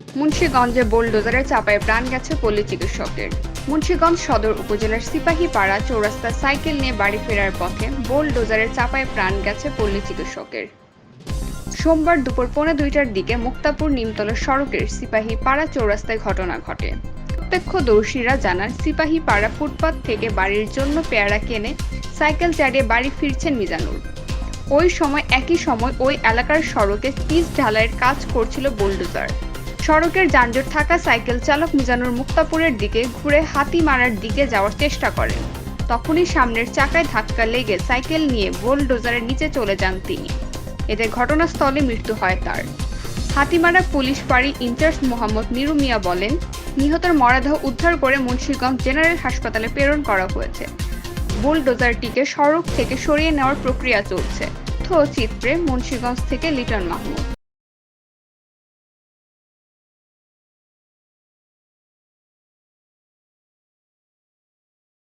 মুন্সীগঞ্জে বোলডোজারে চাপায় প্রাণ গেছে পল্লী চিকিৎসকের। মুন্সীগঞ্জ সদর উপজেলার সিপাহীপাড়া চৌরাস্তা সাইকেল নিয়ে বাড়ি ফেরার পথে বোলডোজারের চাপায় প্রাণ গেছে পল্লী চিকিৎসকের। সোমবার দুপুর পৌনে দুইটার দিকে মুক্তাপুর নিমতলা সড়কের সিপাহী পাড়া চৌরাস্তায় ঘটনা ঘটে। প্রত্যক্ষদর্শীরা জানান সিপাহী পাড়া ফুটপাত থেকে বাড়ির জন্য পেয়ারা কেনে সাইকেল চালিয়ে বাড়ি ফিরছেন মিজানুর। ওই সময়, একই সময় ওই এলাকার সড়কে পিচ ঢালাইয়ের কাজ করছিল বুলডোজার। সড়কের যানজট থাকা সাইকেল চালক মিজানুর মুক্তাপুরের দিকে ঘুরে হাতি মারার দিকে যাওয়ার চেষ্টা করেন। তখনই সামনের চাকায় ধাক্কা লেগে সাইকেল নিয়ে বুলডোজারের নিচে চলে যান তিনি। এতে ঘটনাস্থলে মৃত্যু হয় তার। হাতিমারা পুলিশ ফাঁড়ি ইনচার্জ মোহাম্মদ মিরু মিয়া বলেন, নিহতের মরাদেহ উদ্ধার করে মুন্সিগঞ্জ জেনারেল হাসপাতালে প্রেরণ করা হয়েছে। বুলডোজারটিকে সড়ক থেকে সরিয়ে নেওয়ার প্রক্রিয়া চলছে। চিত্রে মুন্সিগঞ্জ থেকে লিটন মাহমুদ।